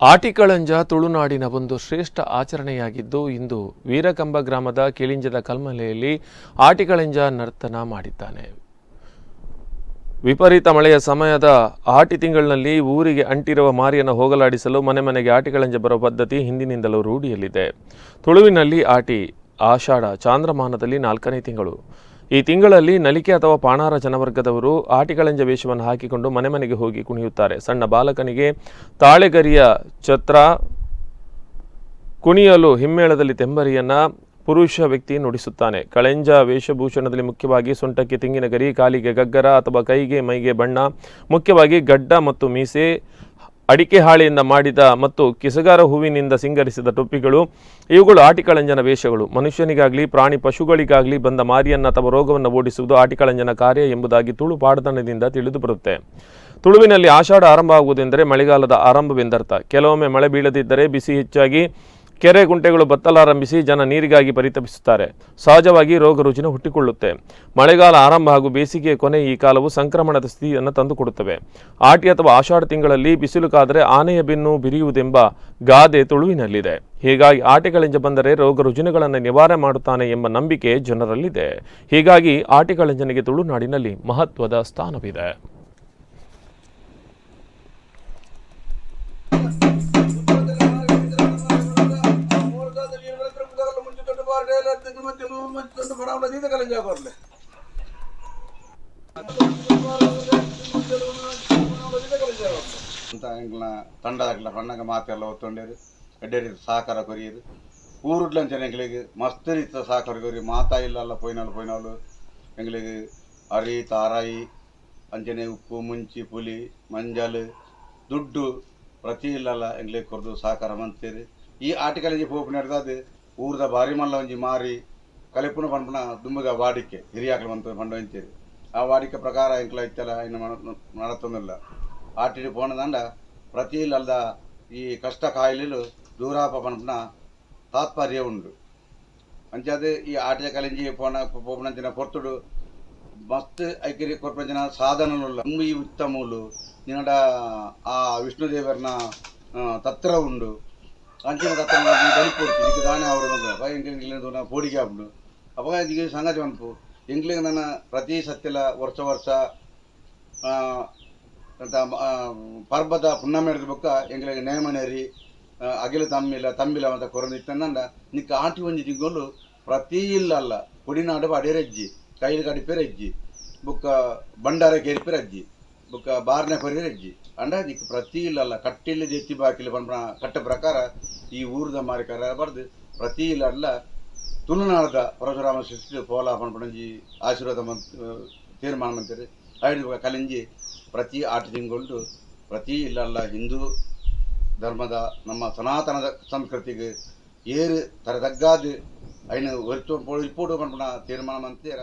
ಆಟಿಕಳಂಜ ತುಳುನಾಡಿನ ಒಂದು ಶ್ರೇಷ್ಠ ಆಚರಣೆಯಾಗಿದ್ದು, ಇಂದು ವೀರಕಂಬ ಗ್ರಾಮದ ಕಿಳಿಂಜದ ಕಲ್ಮಲೆಯಲ್ಲಿ ಆಟಿಕಳಂಜ ನರ್ತನ ಮಾಡಿದ್ದಾನೆ. ವಿಪರೀತ ಮಳೆಯ ಸಮಯದ ಆಟಿ ತಿಂಗಳಿನಲ್ಲಿ ಊರಿಗೆ ಅಂಟಿರುವ ಮಾರಿಯನ್ನು ಹೋಗಲಾಡಿಸಲು ಮನೆ ಮನೆಗೆ ಆಟಿಗಳಂಜ ಬರುವ ಪದ್ಧತಿ ಹಿಂದಿನಿಂದಲೂ ರೂಢಿಯಲ್ಲಿದೆ. ತುಳುವಿನಲ್ಲಿ ಆಟಿ ಆಷಾಢ, ಚಾಂದ್ರಮಾನದಲ್ಲಿ ನಾಲ್ಕನೇ ತಿಂಗಳು. ಈ ತಿಂಗಳಲ್ಲಿ ನಲಿಕೆ ಅಥವಾ ಪಾಣಾರ ಜನವರ್ಗದವರು ಆಟಿಗಳಂಜ ವೇಷವನ್ನು ಹಾಕಿಕೊಂಡು ಮನೆ ಮನೆಗೆ ಹೋಗಿ ಕುಣಿಯುತ್ತಾರೆ. ಸಣ್ಣ ಬಾಲಕನಿಗೆ ತಾಳೆಗರಿಯ ಛತ್ರ ಕುಣಿಯಲು ಹಿಮ್ಮೇಳದಲ್ಲಿ ತೆಂಬರಿಯನ್ನ ಪುರುಷ ವ್ಯಕ್ತಿ ನುಡಿಸುತ್ತಾನೆ. ಕಳೆಂಜ ವೇಷಭೂಷಣದಲ್ಲಿ ಮುಖ್ಯವಾಗಿ ಸೊಂಟಕ್ಕೆ ತೆಂಗಿನ ಗರಿ, ಕಾಲಿಗೆ ಗಗ್ಗರ ಅಥವಾ ಕೈಗೆ ಮೈಗೆ ಬಣ್ಣ, ಮುಖ್ಯವಾಗಿ ಗಡ್ಡ ಮತ್ತು ಮೀಸೆ ಅಡಿಕೆ ಹಾಳೆಯಿಂದ ಮಾಡಿದ ಮತ್ತು ಕಿಸಗಾರ ಹೂವಿನಿಂದ ಸಿಂಗರಿಸಿದ ಟೊಪ್ಪಿಗಳು, ಇವುಗಳು ಆಟಿಕಳಂಜನ ವೇಷಗಳು. ಮನುಷ್ಯನಿಗಾಗಲಿ, ಪ್ರಾಣಿ ಪಶುಗಳಿಗಾಗಲಿ ಬಂದ ಮಾರಿಯನ್ನು ಅಥವಾ ರೋಗವನ್ನು ಓಡಿಸುವುದು ಆಟಿಕಳಂಜನ ಕಾರ್ಯ ಎಂಬುದಾಗಿ ತುಳು ಪಾಡತನದಿಂದ ತಿಳಿದು ಬರುತ್ತೆ. ತುಳುವಿನಲ್ಲಿ ಆಷಾಢ ಆರಂಭ ಆಗುವುದೆಂದರೆ ಮಳೆಗಾಲದ ಆರಂಭವೆಂದರ್ಥ. ಕೆಲವೊಮ್ಮೆ ಮಳೆ ಬೀಳದಿದ್ದರೆ ಬಿಸಿ ಹೆಚ್ಚಾಗಿ ಕೆರೆ ಗುಂಟೆಗಳು ಬತ್ತಲಾರಂಭಿಸಿ ಜನ ನೀರಿಗಾಗಿ ಪರಿತಪಿಸುತ್ತಾರೆ. ಸಹಜವಾಗಿ ರೋಗ ರುಜಿನ ಹುಟ್ಟಿಕೊಳ್ಳುತ್ತೆ. ಮಳೆಗಾಲ ಆರಂಭ ಹಾಗೂ ಬೇಸಿಗೆಯ ಕೊನೆ ಈ ಕಾಲವು ಸಂಕ್ರಮಣದ ಸ್ಥಿತಿಯನ್ನು ತಂದುಕೊಡುತ್ತವೆ. ಆಟಿ ಅಥವಾ ಆಷಾಢ ತಿಂಗಳಲ್ಲಿ ಬಿಸಿಲು ಕಾದರೆ ಆನೆಯ ಬೆನ್ನು ಬಿರಿಯುವುದೆಂಬ ಗಾದೆ ತುಳುವಿನಲ್ಲಿದೆ. ಹೀಗಾಗಿ ಆಟಿಗಳಿಂದ ಬಂದರೆ ರೋಗ ರುಜಿನಗಳನ್ನು ನಿವಾರಣೆ ಮಾಡುತ್ತಾನೆ ಎಂಬ ನಂಬಿಕೆ ಜನರಲ್ಲಿದೆ. ಹೀಗಾಗಿ ಆಟಿಗಳಂಜನಿಗೆ ತುಳುನಾಡಿನಲ್ಲಿ ಮಹತ್ವದ ಸ್ಥಾನವಿದೆ. ಅಂತ ಎಂಕ್ಲ ತಂಡ ಆಗ್ಲ ಪಣ್ಣಗ ಮಾತೆಲ್ಲ ಒತ್ತೊಂಡೇರು ಎಡ್ಡೆ ಸಹಕಾರ ಊರುಡ್ಲ ಅಂಚನೆ ಎಂಗ್ಲಿಗೆ ಮಸ್ತ್ ರೀತಿಯ ಸಹಕಾರ ಕೊರಿ ಮಾತಾ ಇಲ್ಲಲ್ಲ ಪೋಯ್ನಾಳು ಪೋಯ್ನಾಳು ಎಂಗ್ಲಿಗೆ ಅರಿ ತಾರಾಯಿ ಅಂಚನೆ ಉಪ್ಪು ಮುಂಚಿ ಪುಲಿ ಮಂಜಲ್ ದುಡ್ಡು ಪ್ರತಿ ಇಲ್ಲಲ್ಲ ಎಂಗ್ಲಿಗೆ ಕೊರ್ದು ಸಹಕಾರ ಮಂತೀರಿ ಈ ಆಟಿಕಲಿಗೆ ಪೋಪು ನಡೆದಾದ ಊರ್ದ ಬಾರಿ ಮಲ್ಲ ಒಂಜಿ ಮಾರಿ ಕಲೆಪುನ ಪನ್ಪುನ ದುಂಬಗ ವಾಡಿಕೆ ಹಿರಿಯಾಕಲು ಮಂತ ಪಂಡ ಅಂಚೇರಿ ಆ ವಾಡಿಕೆ ಪ್ರಕಾರ ಇಂಕಲ ಇತ್ತೆಲ್ಲ ಇನ್ನು ನಡತೊಂದಿಲ್ಲ ಆಟಿಡಿ ಪೋಣದಂಡ ಪ್ರತಿ ಅಲ್ದ ಈ ಕಷ್ಟ ಕಾಯಿಲೆಲು ದೂರಾಪ ಪನ್ಪುನ ತಾತ್ಪರ್ಯ ಉಂಡು ಅಂಚಾದ ಈ ಆಟಿಯ ಕಲಿಂಜಿ ಪೋಣ ಪೋಪನಂಚಿನ ಕೊರ್ತುಡು ಮಸ್ತ್ ಐಕಿರಿ ಕೊರ್ಪಂಚಿನ ಸಾಧನಲು ಉಂಬಿ ಉತ್ತಮೂಲು ನಿನ್ನಡ ಆ ವಿಷ್ಣುದೇವರನ ತತ್ರ ಉಂಡು ಅಂಚಿನ ತತ್ರ ಬಲಿಪೂರ್ತಿ ಇದು ತಾನೇ ಅವರು ಪೋಡಿಗೆ ಉಂಡು ಅವಾಗ ಇದಕ್ಕೆ ಸಂಗತಿ ಬಂತು. ಇಂಗ್ಲಿಂಗ್ ನನ್ನ ಪ್ರತಿ ಸತ್ಯಲ ವರ್ಷ ವರ್ಷ ಪರ್ಬದ ಹಿಡಿದ ಬೊಕ್ಕ ಎಂಗ್ಲಿಗೆ ನೇಮನೇರಿ ಅಗಿಲ ತಮ್ಮಿಲ ತಮ್ಮಿಲ್ಲ ಅಂತ ಕೊರಂದಿತ್ತಂದ ನಿಕ್ಕ ಆಟಿ ಒಂಜಿ ತಿಂಗಳು ಪ್ರತಿ ಇಲ್ಲಲ್ಲ ಕುಡಿನಾಡು ಅಡಿರಜ್ಜಿ ಕೈಲಿ ಕಡಿಪೇರೆ ಅಜ್ಜಿ ಬುಕ್ಕ ಬಂಡಾರ ಕೇರಿಪೇರೆ ಅಜ್ಜಿ ಬುಕ್ಕ ಬಾರ್ನೆ ಕೊರಿಯರ್ ಅಜ್ಜಿ ಅಂಡ ನಿಕ್ಕ ಪ್ರತಿ ಇಲ್ಲಲ್ಲ ಕಟ್ಟಿಲ್ಲ ಜೆತ್ತಿ ಬಾಕಿಲ್ಲ ಬಂದ ಕಟ್ಟ ಪ್ರಕಾರ ಈ ಊರದ ಮಾರಿಕಾರ ಬರ್ದು ಪ್ರತಿ ಇಲ್ಲಲ್ಲ ತುಳುನಾಡದ ಪರಶುರಾಮ ಸೃಷ್ಟಿ ಪೋಲ ಪಂಪಣಂಜಿ ಆಶೀರ್ವಾದ ಮಂತ್ ತೀರ್ಮಾನ ಮಂತ್ರಿ ಐದು ಕಲಿಂಜಿ ಪ್ರತಿ ಆಟ ತಿಂಗಳು ಪ್ರತಿ ಇಲ್ಲಲ್ಲ ಹಿಂದೂ ಧರ್ಮದ ನಮ್ಮ ಸನಾತನದ ಸಂಸ್ಕೃತಿಗೆ ಏರು ತರದಗ್ಗಾದ ಐನು ಒರಿತು ಇಪ್ಪೋಡು ಪಂಪಣ ತೀರ್ಮಾನ ಮಂತೀರ